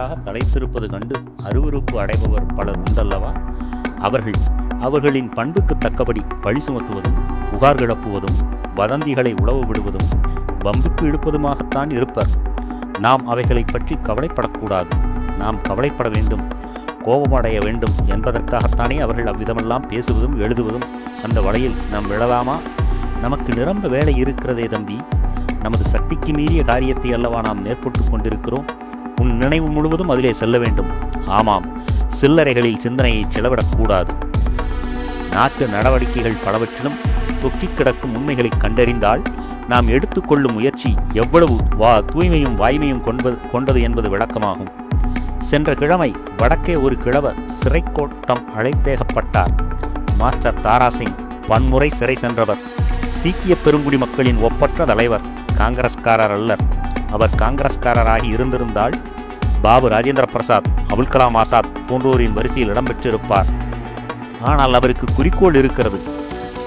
தலைத்திருப்பது கண்டு அருவருப்பு அடைபவர் பலர் உண்டல்லவா? அவர்கள் அவர்களின் பண்புக்கு தக்கபடி பழி சுமத்துவதும் புகார் கிளப்புவதும் வதந்திகளை உழவு விடுவதும் வம்புக்கு இழுப்பதுமாகத்தான் இருப்பர். நாம் அவைகளைப் பற்றி கவலைப்படக்கூடாது. நாம் கவலைப்பட வேண்டும் கோபமடைய வேண்டும் என்பதற்காகத்தானே அவர்கள் அவ்விதமெல்லாம் பேசுவதும் எழுதுவதும் அந்த வலையில் நாம் விழலாமா? நமக்கு நிரம்ப வேலை இருக்கிறதே தம்பி. நமது சக்திக்கு மீறிய காரியத்தை அல்லவா நாம் மேற்கொண்டு கொண்டிருக்கிறோம்? உன் நினைவு முழுவதும் அதிலே செல்ல வேண்டும். ஆமாம் சில்லறைகளில் சிந்தனையை செலவிடக்கூடாது. நாட்டு நடவடிக்கைகள் பலவற்றிலும் தொக்கிக் கிடக்கும் உண்மைகளை கண்டறிந்தால் நாம் எடுத்துக்கொள்ளும் முயற்சி எவ்வளவு வா தூய்மையும் வாய்மையும் கொன்பது கொண்டது என்பது விளக்கமாகும். சென்ற கிழமை வடக்கே ஒரு கிழவர் சிறைக்கோட்டம் அழைத்தேகப்பட்டார். மாஸ்டர் தாராசிங் வன்முறை சிறை சென்றவர். சீக்கிய பெருங்குடி மக்களின் ஒப்பற்ற தலைவர் காங்கிரஸ்காரர் அல்லர். அவர் காங்கிரஸ்காரராகி இருந்திருந்தால் பாபு ராஜேந்திர பிரசாத் அபுல் கலாம் ஆசாத் போன்றோரின் வரிசையில் இடம்பெற்றிருப்பார். ஆனால் அவருக்கு குறிக்கோள் இருக்கிறது.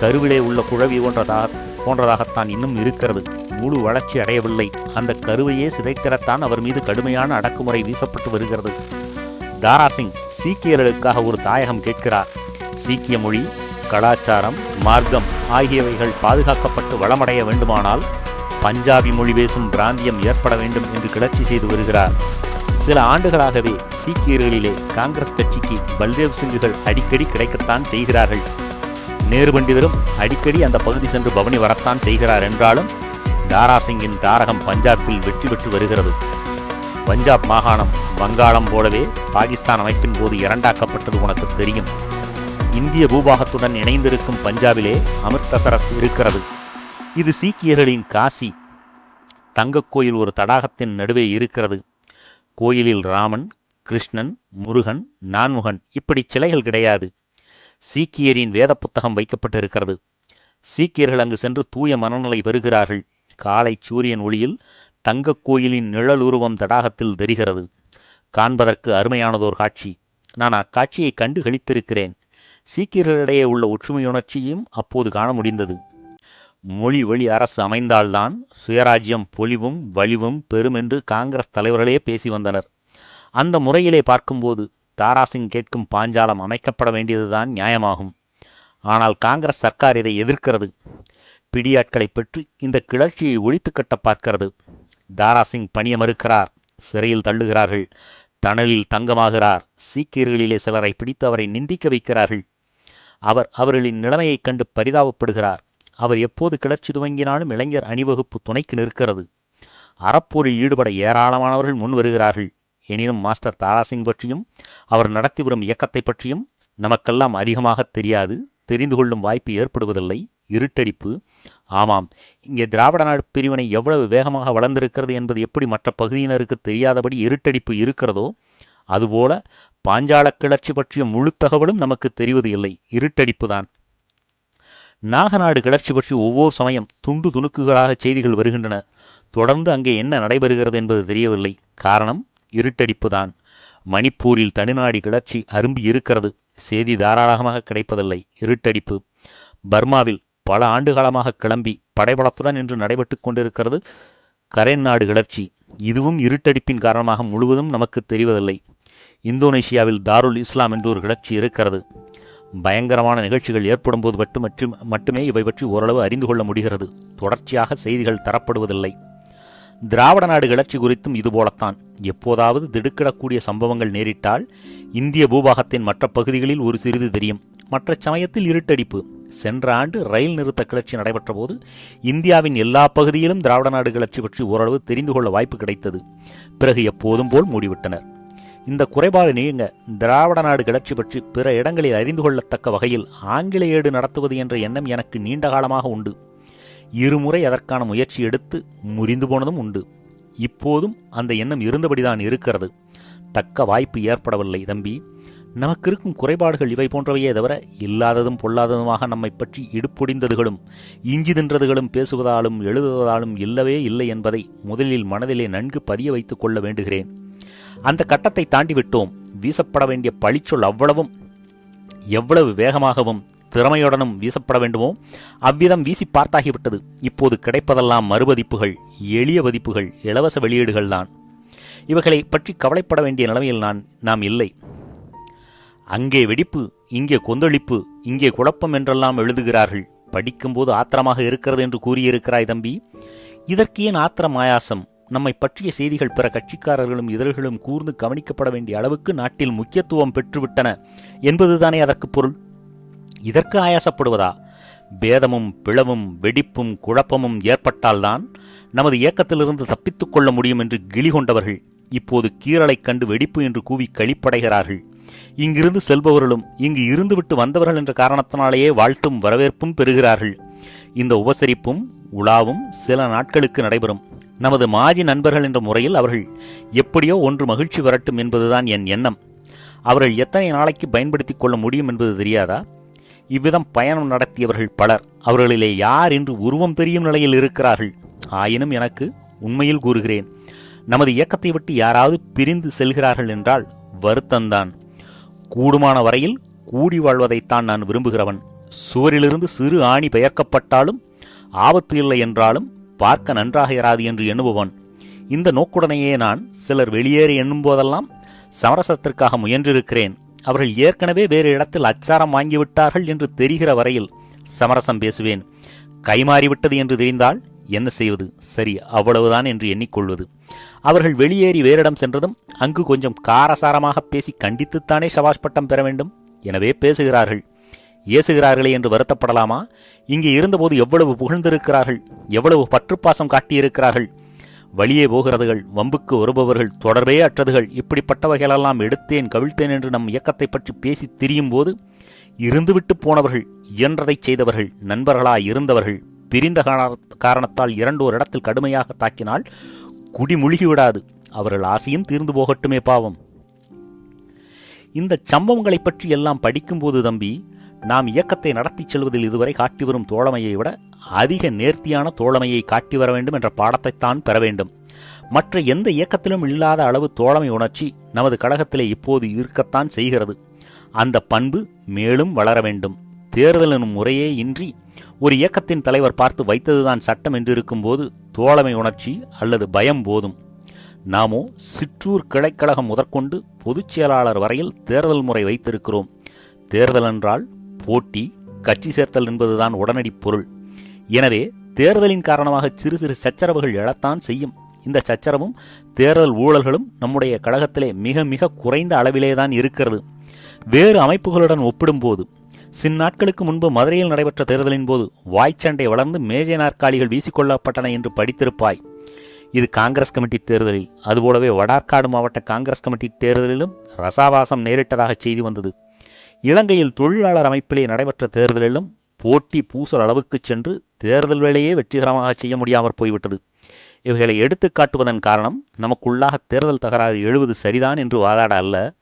கருவிலே உள்ள குழவி போன்றதாக போன்றதாகத்தான் இன்னும் இருக்கிறது. முழு வளர்ச்சி அடையவில்லை. அந்த கருவையே சிதைக்கிறத்தான் அவர் மீது கடுமையான அடக்குமுறை வீசப்பட்டு வருகிறது. தாராசிங் சீக்கியர்களுக்காக ஒரு தாயகம் கேட்கிறார். சீக்கிய மொழி கலாச்சாரம் மார்க்கம் ஆகியவைகள் பாதுகாக்கப்பட்டு வளமடைய வேண்டுமானால் பஞ்சாபி மொழி பேசும் பிராந்தியம் ஏற்பட வேண்டும் என்று கிளர்ச்சி செய்து வருகிறார். சில ஆண்டுகளாகவே சீக்கியர்களிலே காங்கிரஸ் கட்சிக்கு பல்தேவ் சிங்குகள் அடிக்கடி கிடைக்கத்தான் செய்கிறார்கள். நேரு பண்டிதரும் அடிக்கடி அந்த பகுதி சென்று பவனி வரத்தான் செய்கிறார் என்றாலும் தாராசிங்கின் தாரகம் பஞ்சாபில் வெற்றி பெற்று வருகிறது. பஞ்சாப் மாகாணம் வங்காளம் போலவே பாகிஸ்தான் அமைப்பின் போது இரண்டாக்கப்பட்டது உனக்கு தெரியும். இந்திய பூபாகத்துடன் இணைந்திருக்கும் பஞ்சாபிலே அமிர்தசரஸ் இருக்கிறது. இது சீக்கியர்களின் காசி. தங்கக் கோயில் ஒரு தடாகத்தின் நடுவே இருக்கிறது. கோயிலில் ராமன் கிருஷ்ணன் முருகன் நான்முகன் இப்படி சிலைகள் கிடையாது. சீக்கியரின் வேத புத்தகம் வைக்கப்பட்டிருக்கிறது. சீக்கியர்கள் அங்கு சென்று தூய மனநிலை பெறுகிறார்கள். காலை சூரியன் ஒளியில் தங்கக் கோயிலின் நிழல் உருவம் தடாகத்தில் தெரிகிறது. காண்பதற்கு அருமையானதோர் காட்சி. நான் அக்காட்சியை கண்டு கழித்திருக்கிறேன் சீக்கியர்களிடையே உள்ள ஒற்றுமையுணர்ச்சியும் அப்போது காண முடிந்தது. மொழி வழி அரசு அமைந்தால்தான் சுயராஜ்யம் பொலிவும் வலிவும் பெருமென்று என்று காங்கிரஸ் தலைவர்களே பேசி வந்தனர். அந்த முறையிலே பார்க்கும்போது தாராசிங் கேட்கும் பாஞ்சாலம் அமைக்கப்பட வேண்டியதுதான் நியாயமாகும். ஆனால் காங்கிரஸ் சர்க்கார் இதை எதிர்க்கிறது. பிடியாட்களை பெற்று இந்த கிளர்ச்சியை ஒழித்து கட்ட பார்க்கிறது. தாராசிங் பணிய மறுக்கிறார் சிறையில் தள்ளுகிறார்கள் தணலில் தங்கமாகிறார் சீக்கியர்களிலே சிலரை பிடித்து அவரை நிந்திக்க வைக்கிறார்கள். அவர் அவர்களின் நிலைமையைக் கண்டு பரிதாபப்படுகிறார். அவர் எப்போது கிளர்ச்சி துவங்கினாலும் இளைஞர் அணிவகுப்பு துணைக்கு நிற்கிறது. அறப்போரில் ஈடுபட ஏராளமானவர்கள் முன் வருகிறார்கள். எனினும் மாஸ்டர் தாராசிங் பற்றியும் அவர் நடத்தி வரும் இயக்கத்தை பற்றியும் நமக்கெல்லாம் அதிகமாக தெரியாது. தெரிந்து கொள்ளும் வாய்ப்பு ஏற்படுவதில்லை. இருட்டடிப்பு. ஆமாம் இங்கே திராவிட நாடு பிரிவினை எவ்வளவு வேகமாக வளர்ந்திருக்கிறது என்பது எப்படி மற்ற பகுதியினருக்கு தெரியாதபடி இருட்டடிப்பு இருக்கிறதோ அதுபோல பாஞ்சால கிளர்ச்சி பற்றிய முழு தகவலும் நமக்கு தெரிவது இல்லை. இருட்டடிப்பு தான். நாகநாடு கிளர்ச்சி பற்றி ஒவ்வொரு சமயம் துண்டு துணுக்குகளாக செய்திகள் வருகின்றன. தொடர்ந்து அங்கே என்ன நடைபெறுகிறது என்பது தெரியவில்லை. காரணம் இருட்டடிப்புதான் மணிப்பூரில் தனிநாடு கிளர்ச்சி அரும்பி இருக்கிறது. செய்தி தாராளமாக கிடைப்பதில்லை. இருட்டடிப்பு. பர்மாவில் பல ஆண்டுகாலமாக கிளம்பி படைபலத்துடன் இன்று நடைபெற்று கொண்டிருக்கிறது கரேன் நாடு கிளர்ச்சி. இதுவும் இருட்டடிப்பின் காரணமாக முழுவதும் நமக்கு தெரிவதில்லை. இந்தோனேஷியாவில் தாருல் இஸ்லாம் என்று ஒரு கிளர்ச்சி இருக்கிறது. பயங்கரமான நிகழ்ச்சிகள் ஏற்படும் போது மட்டும் மற்றும் மட்டுமே இவை பற்றி ஓரளவு அறிந்து கொள்ள முடிகிறது. தொடர்ச்சியாக செய்திகள் தரப்படுவதில்லை. திராவிட நாடு கிளர்ச்சி குறித்தும் இதுபோலத்தான் எப்போதாவது திடுக்கிடக்கூடிய சம்பவங்கள் நேரிட்டால் இந்திய பூபாகத்தின் மற்ற பகுதிகளில் ஒரு சிறிது தெரியும். மற்ற சமயத்தில் இருட்டடிப்பு. சென்ற ஆண்டு ரயில் நிறுத்த கிளர்ச்சி நடைபெற்ற போது இந்தியாவின் எல்லா பகுதியிலும் திராவிட நாடு கிளர்ச்சி பற்றி ஓரளவு தெரிந்து கொள்ள வாய்ப்பு கிடைத்தது. பிறகு எப்போதும் போல் மூடிவிட்டனர். இந்த குறைபாடு நீங்க திராவிட நாடு கிளர்ச்சி பற்றி பிற இடங்களில் அறிந்து கொள்ளத்தக்க வகையில் ஆங்கிலேயேடு நடத்துவது என்ற எண்ணம் எனக்கு நீண்ட காலமாக உண்டு. இருமுறை அதற்கான முயற்சி எடுத்து முறிந்து போனதும் உண்டு. இப்போதும் அந்த எண்ணம் இருந்தபடிதான் இருக்கிறது. தக்க வாய்ப்பு ஏற்படவில்லை தம்பி. நமக்கு இருக்கும் குறைபாடுகள் இவை போன்றவையே தவிர இல்லாததும் பொல்லாததுமாக நம்மை பற்றி இடுப்பொடிந்ததுகளும் இஞ்சி தின்றதுகளும் பேசுவதாலும் எழுதுவதாலும் இல்லவே இல்லை என்பதை முதலில் மனதிலே நன்கு பதிய வைத்துக் கொள்ள வேண்டுகிறேன். அந்த கட்டத்தை தாண்டி விட்டோம் வீசப்பட வேண்டிய பழிச்சொல் அவ்வளவும் எவ்வளவு வேகமாகவும் திறமையுடனும் வீசப்பட வேண்டுமோ அவ்விதம் வீசி பார்த்தாகிவிட்டது. இப்போது கிடைப்பதெல்லாம் மறுபதிப்புகள் எளிய பதிப்புகள் இலவச வெளியீடுகள் தான். இவைகளை பற்றி கவலைப்பட வேண்டிய நிலைமையில் நான் நாம் இல்லை. அங்கே வெடிப்பு இங்கே கொந்தளிப்பு இங்கே குழப்பம் என்றெல்லாம் எழுதுகிறார்கள். படிக்கும்போது ஆத்திரமாக இருக்கிறது என்று கூறியிருக்கிறாய் தம்பி. இதற்கு ஏன் ஆத்திரம் ஆயாசம் நம்மை பற்றிய செய்திகள் பிற கட்சிக்காரர்களும் இதழ்களும் கூர்ந்து கவனிக்கப்பட வேண்டிய அளவுக்கு நாட்டில் முக்கியத்துவம் பெற்றுவிட்டன என்பதுதானே அதற்கு பொருள்? இதற்கு ஆயாசப்படுவதா? பேதமும் பிளவும் வெடிப்பும் குழப்பமும் ஏற்பட்டால்தான் நமது இயக்கத்திலிருந்து தப்பித்துக் கொள்ள முடியும் என்று கிளி கொண்டவர்கள் இப்போது கீரலைக் கண்டு வெடிப்பு என்று கூவி களிப்படைகிறார்கள். இங்கிருந்து செல்பவர்களும் இங்கு இருந்துவிட்டு வந்தவர்கள் என்ற காரணத்தினாலேயே வாழ்த்தும் வரவேற்பும் பெறுகிறார்கள். இந்த உபசரிப்பும் உலாவும் சில நாட்களுக்கு நடைபெறும். நமது மாஜி நண்பர்கள் என்ற முறையில் அவர்கள் எப்படியோ ஒன்று மகிழ்ச்சி வரட்டும் என்பதுதான் என் எண்ணம். அவர்கள் எத்தனை நாளைக்கு பயன்படுத்திக் கொள்ள முடியும் என்பது தெரியாதா? இவ்விதம் பயணம் நடத்தியவர்கள் பலர். அவர்களிலே யார் என்று உருவம் தெரியும் நிலையில் இருக்கிறார்கள்? ஆயினும் எனக்கு உண்மையில் கூறுகிறேன். நமது இயக்கத்தை விட்டு யாராவது பிரிந்து செல்கிறார்கள் என்றால் வருத்தந்தான் கூடுமான வரையில் கூடி வாழ்வதைத்தான் நான் விரும்புகிறவன். சுவரிலிருந்து சிறு ஆணி பெயர்க்கப்பட்டாலும் ஆபத்து இல்லை என்றாலும் பார்க்க நன்றாக இராது என்று எண்ணுபவன். இந்த நோக்குடனேயே நான் சிலர் வெளியேறி எண்ணும் போதெல்லாம் சமரசத்திற்காக முயன்றிருக்கிறேன். அவர்கள் ஏற்கனவே வேறு இடத்தில் அச்சாரம் வாங்கிவிட்டார்கள் என்று தெரிகிற வரையில் சமரசம் பேசுவேன். கைமாறிவிட்டது என்று தெரிந்தால் என்ன செய்வது? சரி அவ்வளவுதான் என்று எண்ணிக்கொள்வது. அவர்கள் வெளியேறி வேறிடம் சென்றதும் அங்கு கொஞ்சம் காரசாரமாக பேசி கண்டித்துத்தானே சபாஷ் பட்டம் பெற வேண்டும்? எனவே பேசுகிறார்கள். ஏசுகிறார்களே என்று வருத்தப்படலாமா? இங்கே இருந்தபோது எவ்வளவு புகழ்ந்திருக்கிறார்கள் எவ்வளவு பற்றுப்பாசம் காட்டியிருக்கிறார்கள். வழியே போகிறதுகள் வம்புக்கு வருபவர்கள் தொடர்பே அற்றதுகள் இப்படிப்பட்டவைகளெல்லாம் எடுத்தேன் கவிழ்த்தேன் என்று நம் இயக்கத்தை பற்றி பேசி திரியும் போது இருந்துவிட்டு போனவர்கள் இயன்றதைச் செய்தவர்கள் நண்பர்களாய் இருந்தவர்கள் பிரிந்த காரண- காரணத்தால் இரண்டோர் இடத்தில் கடுமையாக தாக்கினால் குடி முழுகிவிடாது. அவர்கள் ஆசையும் தீர்ந்து போகட்டுமே பாவம். இந்த சம்பவங்களைப் பற்றி எல்லாம் படிக்கும்போது தம்பி நாம் இயக்கத்தை நடத்திச் செல்வதில் இதுவரை காட்டி வரும் தோழமையை விட அதிக நேர்த்தியான தோழமையை காட்டி வர வேண்டும் என்ற பாடத்தைத்தான் பெற வேண்டும். மற்ற எந்த இயக்கத்திலும் இல்லாத அளவு தோழமை உணர்ச்சி நமது கழகத்திலே இப்போது இருக்கத்தான் செய்கிறது. அந்த பண்பு மேலும் வளர வேண்டும். தேர்தல் எனும் முறையே இன்றி ஒரு இயக்கத்தின் தலைவர் பார்த்து வைத்ததுதான் சட்டம் என்று இருக்கும்போது தோழமை உணர்ச்சி அல்லது பயம் போதும். நாமோ சிற்றூர் கிளைக்கழகம் முதற்கொண்டு பொதுச் செயலாளர் வரையில் தேர்தல் முறை வைத்திருக்கிறோம். தேர்தல் என்றால் போட்டி கட்சி சேர்த்தல் என்பதுதான் உடனடி பொருள். எனவே தேர்தலின் காரணமாக சிறு சிறு சச்சரவுகள் எழத்தான் செய்யும். இந்த சச்சரவும் தேர்தல் ஊழல்களும் நம்முடைய கழகத்திலே மிக மிக குறைந்த அளவிலேதான் இருக்கிறது. வேறு அமைப்புகளுடன் ஒப்பிடும்போது சின் நாட்களுக்கு முன்பு மதுரையில் நடைபெற்ற தேர்தலின் போது வாய்ச்சண்டை வளர்ந்து மேஜை நாற்காலிகள் வீசிக்கொள்ளப்பட்டன என்று படித்திருப்பாய். இது காங்கிரஸ் கமிட்டி தேர்தலில் அதுபோலவே வடார்காடு மாவட்ட காங்கிரஸ் கமிட்டி தேர்தலிலும் ரசாவாசம் நேரிட்டதாக செய்தி வந்தது. இலங்கையில் தொழிலாளர் அமைப்பிலே நடைபெற்ற தேர்தலிலும் போட்டி பூசல் அளவுக்கு சென்று தேர்தல் வேலையே வெற்றிகரமாக செய்ய முடியாமற் போய்விட்டது. இவைகளை எடுத்துக் காட்டுவதன் காரணம் நமக்குள்ளாக தேர்தல் தகராறு எழுவது சரிதான் என்று வாதாட அல்ல.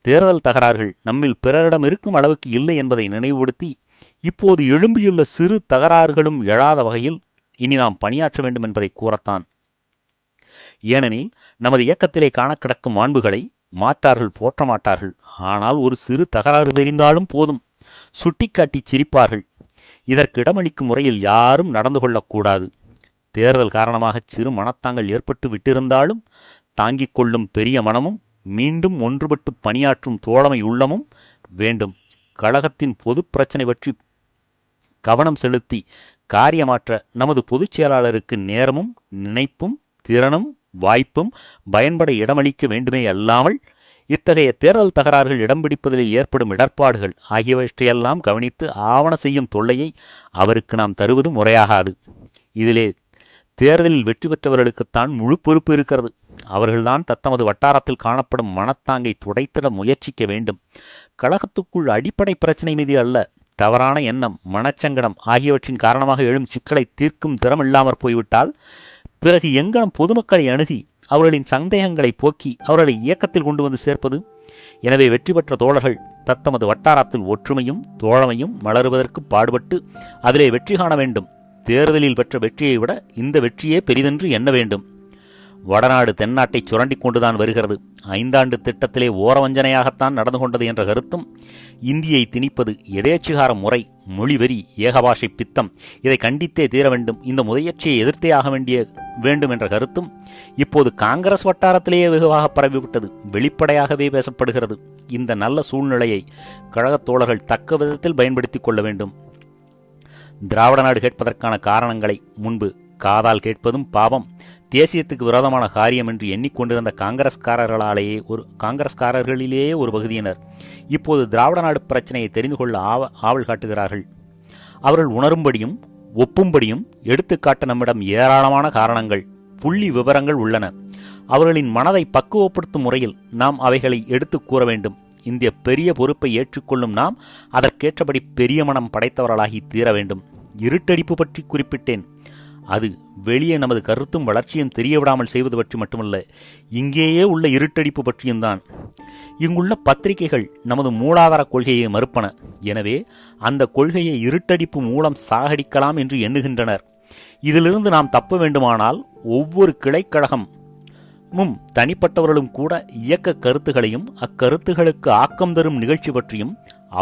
தேர்தல் தகராறுகள் நம்மில் பிறரிடம் இருக்கும் அளவுக்கு இல்லை என்பதை நினைவுபடுத்தி இப்போது எழும்பியுள்ள சிறு தகராறுகளும் எழாத வகையில் இனி நாம் பணியாற்ற வேண்டும் என்பதை கூறத்தான். ஏனெனில் நமது இயக்கத்திலே காண கிடக்கும் மாண்புகளை மாட்டார்கள் போற்ற மாட்டார்கள் ஆனால் ஒரு சிறு தகராறு தெரிந்தாலும் போதும். சுட்டிக்காட்டி சிரிப்பார்கள். இதற்கு இடமளிக்கும் முறையில் யாரும் நடந்து கொள்ளக்கூடாது. தேர்தல் காரணமாக சிறு மனத்தாங்கள் ஏற்பட்டு விட்டிருந்தாலும் தாங்கிக் கொள்ளும் பெரிய மனமும் மீண்டும் ஒன்றுபட்டு பணியாற்றும் தோழமை உள்ளமும் வேண்டும். கழகத்தின் பொது பிரச்சனை பற்றி கவனம் செலுத்தி காரியமாற்ற நமது பொதுச் செயலாளருக்கு நேரமும் நினைப்பும் திறனும் வாய்ப்பும் பயன்பட இடமளிக்க வேண்டுமே அல்லாமல் இத்தகைய தேர்தல் தகராறுகள் இடம் பிடிப்பதில் ஏற்படும் இடர்பாடுகள் ஆகியவற்றையெல்லாம் கவனித்து ஆவண செய்யும் தொல்லையை அவருக்கு நாம் தருவது முறையாகாது. இதிலே தேர்தலில் வெற்றி பெற்றவர்களுக்குத்தான் முழு பொறுப்பு இருக்கிறது. அவர்கள்தான் தத்தமது வட்டாரத்தில் காணப்படும் மனத்தாங்கை துடைத்திட முயற்சிக்க வேண்டும். கழகத்துக்குள் அடிப்படை பிரச்சனை மீது அல்ல தவறான எண்ணம் மனச்சங்கடம் ஆகியவற்றின் காரணமாக எழும் சிக்கலை தீர்க்கும் திறம் இல்லாமற் போய்விட்டால் பிறகு எங்கனம் பொதுமக்களை அணுகி அவர்களின் சந்தேகங்களை போக்கி அவர்களை இயக்கத்தில் கொண்டு வந்து சேர்ப்பது? எனவே வெற்றி பெற்ற தோழர்கள் தத்தமது வட்டாரத்தில் ஒற்றுமையும் தோழமையும் வளருவதற்கு பாடுபட்டு அதிலே வெற்றி காண வேண்டும். தேர்தலில் பெற்ற வெற்றியை விட இந்த வெற்றியே பெரிதென்று எண்ண வேண்டும். வடநாடு தென்னாட்டை சுரண்டிக் கொண்டுதான் வருகிறது. ஐந்தாண்டு திட்டத்திலே ஓரவஞ்சனையாகத்தான் நடந்து கொண்டது என்ற கருத்தும் இந்தியை திணிப்பது எதேச்சிகார முறை மொழிவெறி ஏகபாஷை பித்தம். இதை கண்டித்தே தீர வேண்டும் இந்த முதையற்சியை எதிர்த்தே ஆக வேண்டிய வேண்டும் என்ற கருத்தும் இப்போது காங்கிரஸ் வட்டாரத்திலேயே வெகுவாக பரவிவிட்டது வெளிப்படையாகவே பேசப்படுகிறது. இந்த நல்ல சூழ்நிலையை கழகத் தோழர்கள் தக்க விதத்தில் பயன்படுத்திக் கொள்ள வேண்டும். திராவிட நாடு கேட்பதற்கான காரணங்களை முன்பு காதால் கேட்பதும் பாவம் தேசியத்துக்கு விரோதமான காரியம் என்று எண்ணிக்கொண்டிருந்த காங்கிரஸ்காரர்களாலேயே ஒரு காங்கிரஸ்காரர்களிலேயே ஒரு பகுதியினர் இப்போது திராவிட நாடு பிரச்சனையை தெரிந்து கொள்ள ஆவ ஆவல் காட்டுகிறார்கள். அவர்கள் உணரும்படியும் ஒப்பும்படியும் எடுத்துக்காட்ட நம்மிடம் ஏராளமான காரணங்கள் புள்ளி விவரங்கள் உள்ளன. அவர்களின் மனதை பக்குவப்படுத்தும் முறையில் நாம் அவைகளை எடுத்து கூற வேண்டும். இந்த பெரிய பொறுப்பை ஏற்றுக்கொள்ளும் நாம் அதற்கேற்றபடி பெரிய மனம் படைத்தவர்களாகி தீர வேண்டும். இருட்டடிப்பு பற்றி குறிப்பிட்டேன். அது வெளியே நமது கருத்தும் வளர்ச்சியும் தெரியவிடாமல் செய்வது பற்றி மட்டுமல்ல இங்கேயே உள்ள இருட்டடிப்பு பற்றியும் தான். இங்குள்ள பத்திரிகைகள் நமது மூலாதார கொள்கையை மறுப்பன. எனவே அந்த கொள்கையை இருட்டடிப்பு மூலம் சாகடிக்கலாம் என்று எண்ணுகின்றனர். இதிலிருந்து நாம் தப்ப வேண்டுமானால் ஒவ்வொரு கிளைக்கழகம் மும் தனிப்பட்டவர்களும் கூட இயக்க கருத்துகளையும் அக்கருத்துகளுக்கு ஆக்கம் தரும் நிகழ்ச்சி பற்றியும்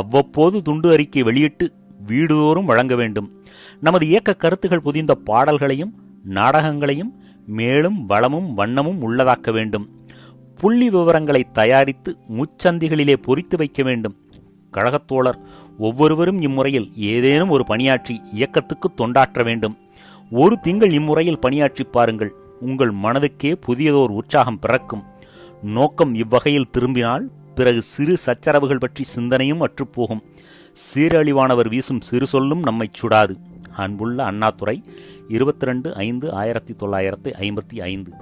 அவ்வப்போது துண்டு அறிக்கை வெளியிட்டு வீடுதோறும் வழங்க வேண்டும். நமது இயக்க கருத்துகள் புதிந்த பாடல்களையும் நாடகங்களையும் மேலும் வளமும் வண்ணமும் உள்ளதாக்க வேண்டும். புள்ளி விவரங்களை தயாரித்து முச்சந்திகளிலே பொறித்து வைக்க வேண்டும். கழகத்தோழர் ஒவ்வொருவரும் இம்முறையில் ஏதேனும் ஒரு பணியாற்றி இயக்கத்துக்கு தொண்டாற்ற வேண்டும். ஒரு திங்கள் இம்முறையில் பணியாற்றி பாருங்கள். உங்கள் மனதுக்கே புதியதோர் உற்சாகம் பிறக்கும். நோக்கம் இவ்வகையில் திரும்பினால் பிறகு சிறு சச்சரவுகள் பற்றி சிந்தனையும் அற்றுப்போகும். சீரழிவானவர் வீசும் சிறு சொல்லும் நம்மைச் சுடாது. அன்புள்ள அண்ணாதுரை இருபத்தி ரெண்டு ஐந்து ஆயிரத்தி தொள்ளாயிரத்தி ஐம்பத்தி ஐந்து.